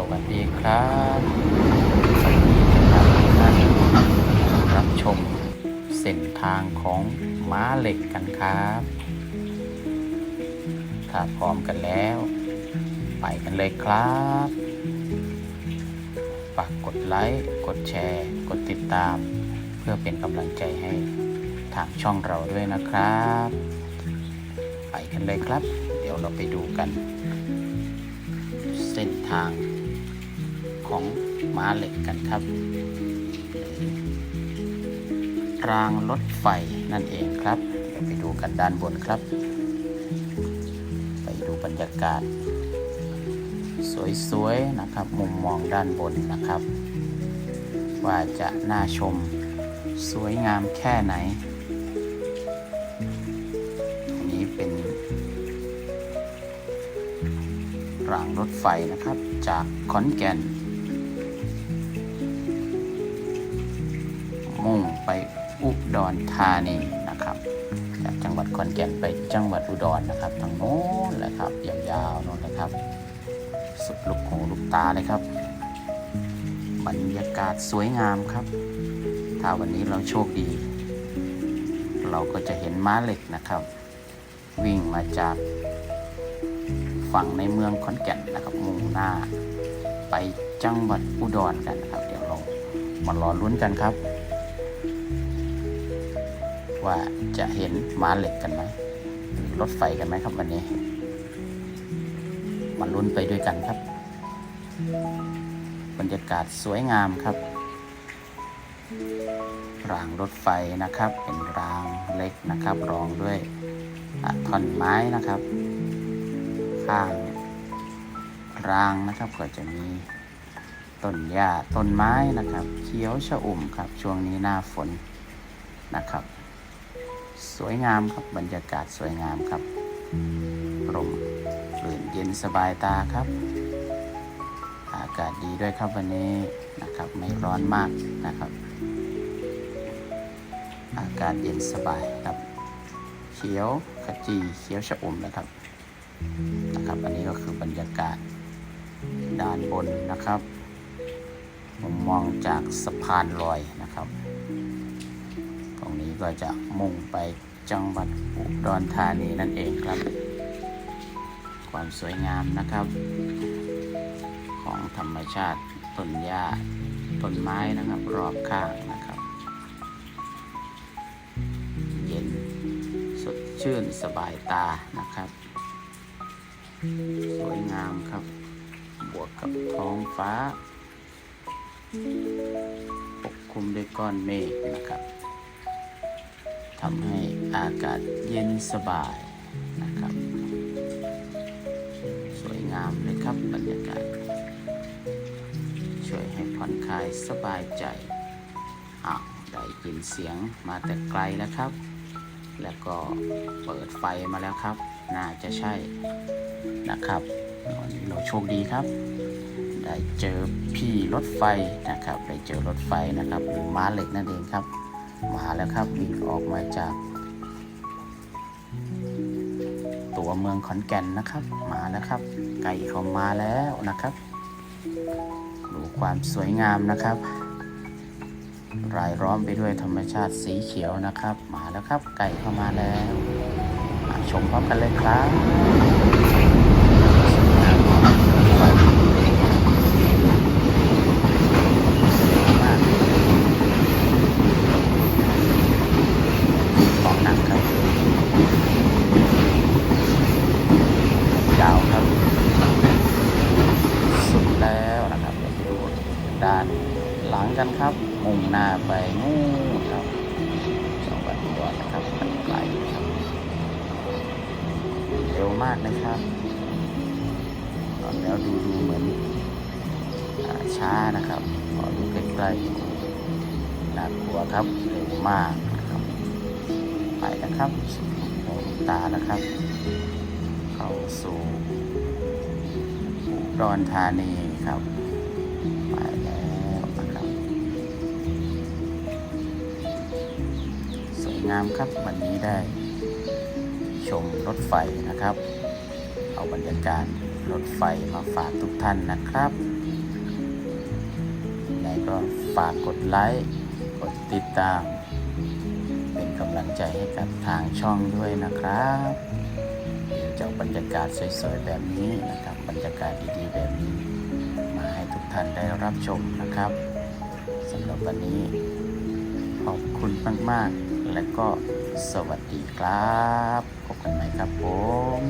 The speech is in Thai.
สวัสดีครับสวัสดีครับท่านรับชมเส้นทางของม้าเหล็กกันครับ ถ้าพร้อมกันแล้ว ไปกันเลยครับฝากกดไลค์กดแชร์ กดติดตาม เพื่อเป็นกำลังใจให้ทางช่องเราด้วยนะครับ ไปกันเลยครับ เดี๋ยวเราไปดูกัน เส้นทาง ของม้าเหล็กกันครับ รางรถไฟนั่นเองครับ ไปดูกันด้านบนครับ ไปดูบรรยากาศ สวยๆนะครับ มุมมองด้านบนนะครับ ว่าจะน่าชมสวยงามแค่ไหนอันนี้เป็นรางรถไฟนะครับจากขอนแก่น อุดรธานีนะครับจากจังหวัดขอนแก่นไปจังหวัดอุดรนะครับทางโน้นแหละครับยาวๆโน้นเลยครับ สุดลูกหูลูกตาเลยครับ บรรยากาศสวยงามครับ ถ้าวันนี้เราโชคดี เราก็จะเห็นม้าเหล็กนะครับ วิ่งมาจากฝั่งในเมืองขอนแก่นนะครับมุ่งหน้า ไปจังหวัดอุดรกันนะครับ เดี๋ยวเรามารอลุ้นกันครับ ว่าจะเห็นม้าเหล็กกันไหมรถไฟกันไหมครับวันนี้มาลุ้นไปด้วยกันครับ บรรยากาศสวยงามครับ รางรถไฟนะครับ เป็นรางเล็กนะครับ รองด้วยท่อนไม้นะครับ ข้างรางนะครับก็จะมีต้นหญ้าต้นไม้นะครับ เขียวชอุ่มครับ ช่วงนี้หน้าฝนนะครับ สวยงามครับบรรยากาศสวยงามครับลมรื่นเย็นสบายตาครับ อากาศดีด้วยครับวันนี้นะครับไม่ร้อนมากนะครับ อากาศเย็นสบายครับ เขียวขจีเขียวชอุ่มนะครับนะครับอันนี้ก็คือบรรยากาศด้านบนนะครับมุมมองจากสะพานลอยนะครับ ก็จะมุ่งไปจังหวัดอุดรธานีนั่นเองครับ ความสวยงามนะครับ ของธรรมชาติต้นหญ้าต้นไม้นะครับ รอบข้างนะครับ เย็นสดชื่นสบายตานะครับ สวยงามครับ บวกกับท้องฟ้า ปกคลุมด้วยก้อนเมฆนะครับ ทำให้อากาศเย็นสบายนะครับ สวยงามเลยครับบรรยากาศ ช่วยให้ผ่อนคลายสบายใจอ้าวได้ยินเสียงมาแต่ไกลแล้วครับ แล้วก็เปิดไฟมาแล้วครับ น่าจะใช่นะครับวันนี้เราโชคดีครับ ได้เจอพี่รถไฟนะครับ ได้เจอรถไฟนะครับ หรือม้าเหล็กนั่นเองครับ มาแล้วครับวิ่งออกมาจาก ตัวเมืองขอนแก่นนะครับ มาแล้วครับ ไก่เขามาแล้วนะครับ ดูความสวยงามนะครับ รายล้อมไปด้วยธรรมชาติสีเขียวนะครับ มาแล้วครับ ไก่เข้ามาแล้วมาชมพร้อมกันเลยครับสวยงามไฟมากของหนักครับ ยาวครับ สุดแล้วนะครับเดี๋ยวไปดูด้านหลัง กันครับมุ่งหน้าไปนู่นครับจังหวัดอุดรนะครับไปไกลครับเร็วมากนะครับตอนแล้วดูดูเหมือนอช้านะครับพอดูใกล้ๆน่ากลัวครับเร็วมากนะครับไปนะครับดหูลูกตานะครับ เข้าสู่อุดรธานีครับ งามครับ วันนี้ได้ชมรถไฟนะครับ เอาบรรยากาศรถไฟมาฝากทุกท่านนะครับก็ฝากกดไลค์ กดติดตาม เป็นกำลังใจให้กับทางช่องด้วยนะครับดูจะเอาบรรยากาศสวยๆแบบนี้นะครับ บรรยากาศดีๆแบบนี้ มาให้ทุกท่านได้รับชมนะครับสำหรับวันนี้ขอบคุณมากๆ และก็สวัสดีครับ พบกันใหม่ครับผม